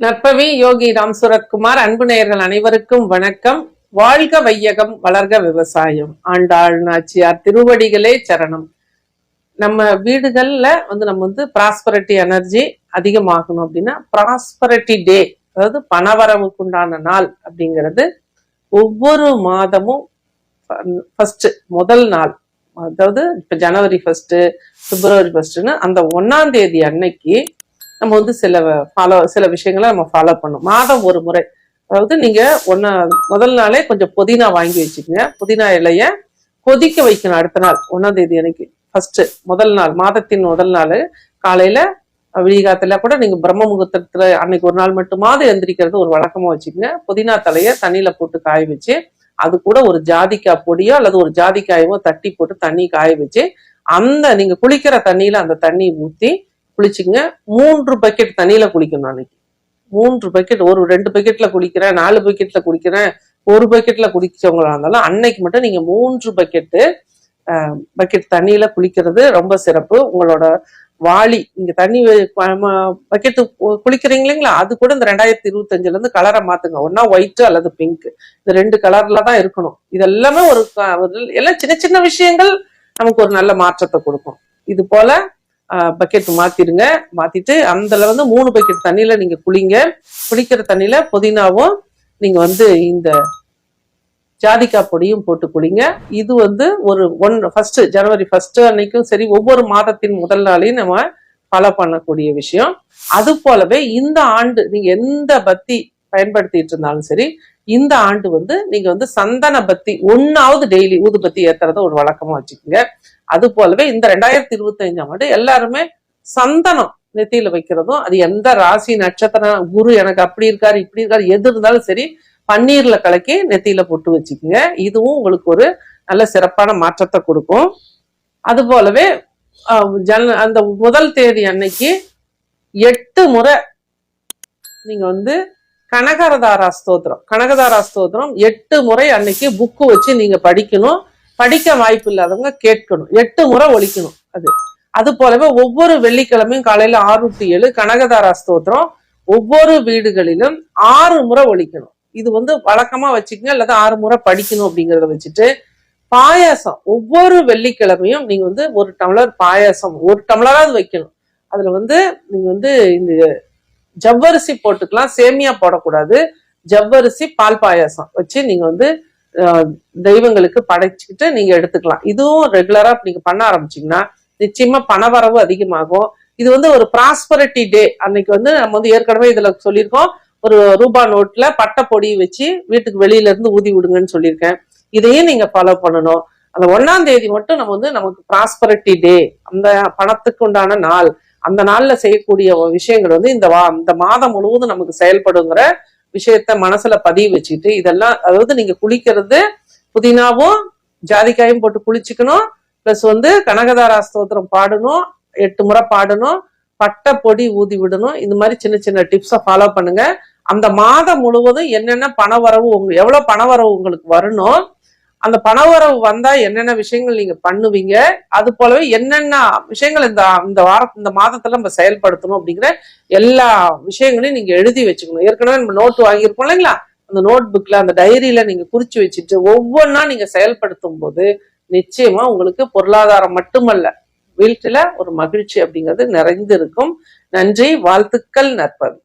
நற்பவி யோகி ராம் சுரத்குமார் அன்பு நேயர்கள் அனைவருக்கும் வணக்கம். வாழ்க வையகம் வளர்க விவசாயம். ஆண்டாள் நாச்சியார் திருவடிகளே சரணம். நம்ம வீடுகள்ல வந்து நம்ம வந்து ப்ராஸ்பரட்டி எனர்ஜி அதிகமாகணும் அப்படின்னா ப்ராஸ்பரட்டி டே அதாவது பணவரவுக்குண்டான நாள் அப்படிங்கிறது ஒவ்வொரு மாதமும் ஃபர்ஸ்ட் முதல் நாள். அதாவது இப்ப ஜனவரி ஃபர்ஸ்ட் பிப்ரவரி ஃபர்ஸ்ட்னு அந்த ஒன்னாம் தேதி அன்னைக்கு நம்ம வந்து சில ஃபாலோ சில விஷயங்களை நம்ம ஃபாலோ பண்ணணும். மாதம் ஒரு முறை. அதாவது நீங்க ஒன்னா முதல் நாளே கொஞ்சம் புதினா வாங்கி வச்சுக்கோங்க. புதினா இலைய கொதிக்க வைக்கணும் அடுத்த நாள் ஒன்னாம் தேதி அன்னைக்கு. ஃபர்ஸ்ட் முதல் நாள் மாதத்தின் முதல் நாள். காலையில விழிகாத்துல கூட நீங்க பிரம்ம முகூர்த்தத்துல அன்னைக்கு ஒரு நாள் மட்டுமாவது எந்திரிக்கிறது ஒரு வழக்கமா வச்சுக்கோங்க. புதினா தலைய தண்ணியில போட்டு காய வச்சு அது கூட ஒரு ஜாதிக்காய் பொடியோ அல்லது ஒரு ஜாதிக்காயவோ தட்டி போட்டு தண்ணி காய வச்சு அந்த நீங்க குளிக்கிற தண்ணியில அந்த தண்ணி ஊத்தி குளிச்சுங்க மூன்று பக்கெட் தண்ணியில குளிக்கணும் அன்னைக்கு மூன்று பக்கெட் ஒரு ரெண்டு பக்கெட்ல குளிக்கிறேன் நாலு பக்கெட்ல குளிக்கிறேன். ஒரு பக்கெட்ல குளிச்சவங்களா இருந்தாலும் அன்னைக்கு மட்டும் நீங்க மூன்று பக்கெட்டு பக்கெட் தண்ணியில குளிக்கிறது ரொம்ப சிறப்பு. உங்களோட வாளி இங்க தண்ணி பக்கெட்டு குளிக்கிறீங்க இல்லைங்களா அது கூட இந்த ரெண்டாயிரத்தி இருபத்தஞ்சுல இருந்து கலரை மாத்துங்க. ஒன்னா ஒயிட் அல்லது பிங்க் இந்த ரெண்டு கலர்ல தான் இருக்கணும். இது எல்லாமே ஒரு ஒரு- எல்லாம் சின்ன சின்ன விஷயங்கள் நமக்கு ஒரு நல்ல மாற்றத்தை கொடுக்கும். இது போல பக்கெட் மாத்திருங்க. மாத்திட்டு அதுல வந்து மூணு பக்கெட் தண்ணியில நீங்க குளிங்க. குளிக்கிற தண்ணியில புதினாவும் நீங்க வந்து இந்த ஜாதிக்காய் பொடியும் போட்டு குளிங்க. இது வந்து ஒரு ஒன் ஃபர்ஸ்ட் ஜனவரி ஃபர்ஸ்ட் அன்னைக்கும் சரி ஒவ்வொரு மாதத்தின் முதல் நாளையும் நம்ம ஃபாலோ பண்ணக்கூடிய விஷயம். அது போலவே இந்த ஆண்டு நீங்க எந்த பத்தி பயன்படுத்திட்டு இருந்தாலும் சரி இந்த ஆண்டு வந்து நீங்க வந்து சந்தன பத்தி ஒன்னாவது டெய்லி ஊதுபத்தி ஏத்துறத ஒரு வழக்கமா வச்சுக்கோங்க. அது போலவே இந்த ரெண்டாயிரத்தி இருபத்தி அஞ்சாம் ஆண்டு எல்லாருமே சந்தனம் நெத்தியில வைக்கிறதும் அது எந்த ராசி நட்சத்திரம் குரு எனக்கு அப்படி இருக்காரு இப்படி இருக்காரு எது இருந்தாலும் சரி பன்னீர்ல கலக்கி நெத்தியில போட்டு வச்சுக்கோங்க. இதுவும் உங்களுக்கு ஒரு நல்ல சிறப்பான மாற்றத்தை கொடுக்கும். அது போலவே ஜன அந்த முதல் தேதி அன்னைக்கு எட்டு முறை நீங்க வந்து கனகரதாரா ஸ்தோத்திரம். கனகதாரா ஸ்தோத்திரம். எட்டு முறை அன்னைக்கு புக்கு வச்சு நீங்க படிக்கணும். படிக்க வாய்ப்பு இல்லாதவங்க கேட்கணும். எட்டு முறை ஒழிக்கணும் அது. அது போலவே ஒவ்வொரு வெள்ளிக்கிழமையும் காலையில ஆறு டு ஏழு கனகதாரா ஸ்தோத்திரம். ஒவ்வொரு வீடுகளிலும் ஆறு முறை ஒழிக்கணும். இது வந்து வழக்கமா வச்சுக்கங்க அல்லது ஆறு முறை படிக்கணும் அப்படிங்கறத வச்சுட்டு பாயாசம். ஒவ்வொரு வெள்ளிக்கிழமையும் நீங்க வந்து ஒரு டம்ளர் பாயாசம் ஒரு டம்ளராவது வைக்கணும். அதுல வந்து நீங்க வந்து இந்த ஜவ்வரிசி போட்டுக்கலாம் சேமியா போடக்கூடாது. ஜவ்வரிசி பால் பாயாசம் வச்சு நீங்க வந்து தெய்வங்களுக்கு படைச்சுக்கிட்டு நீங்க எடுத்துக்கலாம். இதுவும் ரெகுலரா நீங்க பண்ண ஆரம்பிச்சீங்கன்னா நிச்சயமா பணவரவு அதிகமாகும். இது வந்து ஒரு ப்ராஸ்பரிட்டி டே அன்னைக்கு வந்து நம்ம வந்து ஏற்கனவே இதுல சொல்லியிருக்கோம். ஒரு ரூபா நோட்ல பட்டை பொடி வச்சு வீட்டுக்கு வெளியில இருந்து ஊதி விடுங்கன்னு சொல்லியிருக்கேன். இதையும் நீங்க ஃபாலோ பண்ணணும். அந்த ஒன்னாம் தேதி மட்டும் நம்ம வந்து நமக்கு ப்ராஸ்பரிட்டி டே அந்த பணத்துக்கு உண்டான நாள். அந்த நாள்ல செய்யக்கூடிய விஷயங்கள் வந்து இந்த வா இந்த மாதம் முழுவதும் நமக்கு செயல்படுங்கிற விஷயத்த மனசுல பதிவு வச்சுக்கிட்டு இதெல்லாம் அதாவது நீங்க குளிக்கிறது புதினாவும் ஜாதிக்காயும் போட்டு குளிச்சுக்கணும். பிளஸ் வந்து கனகதாரா ஸ்தோத்திரம் பாடணும். எட்டு முறை பாடணும். பட்டை பொடி ஊதி விடணும். இந்த மாதிரி சின்ன சின்ன டிப்ஸை ஃபாலோ பண்ணுங்க. அந்த மாதம் முழுவதும் என்னென்ன பணவரவு உங்க எவ்வளவு பணவரவு உங்களுக்கு வரணும் அந்த பணவரவு வந்தா என்னென்ன விஷயங்கள் நீங்க பண்ணுவீங்க? அது போலவே என்னென்ன விஷயங்கள் இந்த இந்த வார இந்த மாதத்துல நம்ம செயல்படுத்தணும் அப்படிங்கிற எல்லா விஷயங்களையும் நீங்க எழுதி வச்சுக்கணும். ஏற்கனவே நம்ம நோட்டு வாங்கியிருப்போம் இல்லைங்களா? அந்த நோட் புக்ல அந்த டைரியில நீங்க குறிச்சு வச்சுட்டு ஒவ்வொன்றா நீங்க செயல்படுத்தும் போது நிச்சயமா உங்களுக்கு பொருளாதாரம் மட்டுமல்ல வீட்டில ஒரு மகிழ்ச்சி அப்படிங்கிறது நிறைந்திருக்கும். நன்றி வாழ்த்துக்கள் நற்பது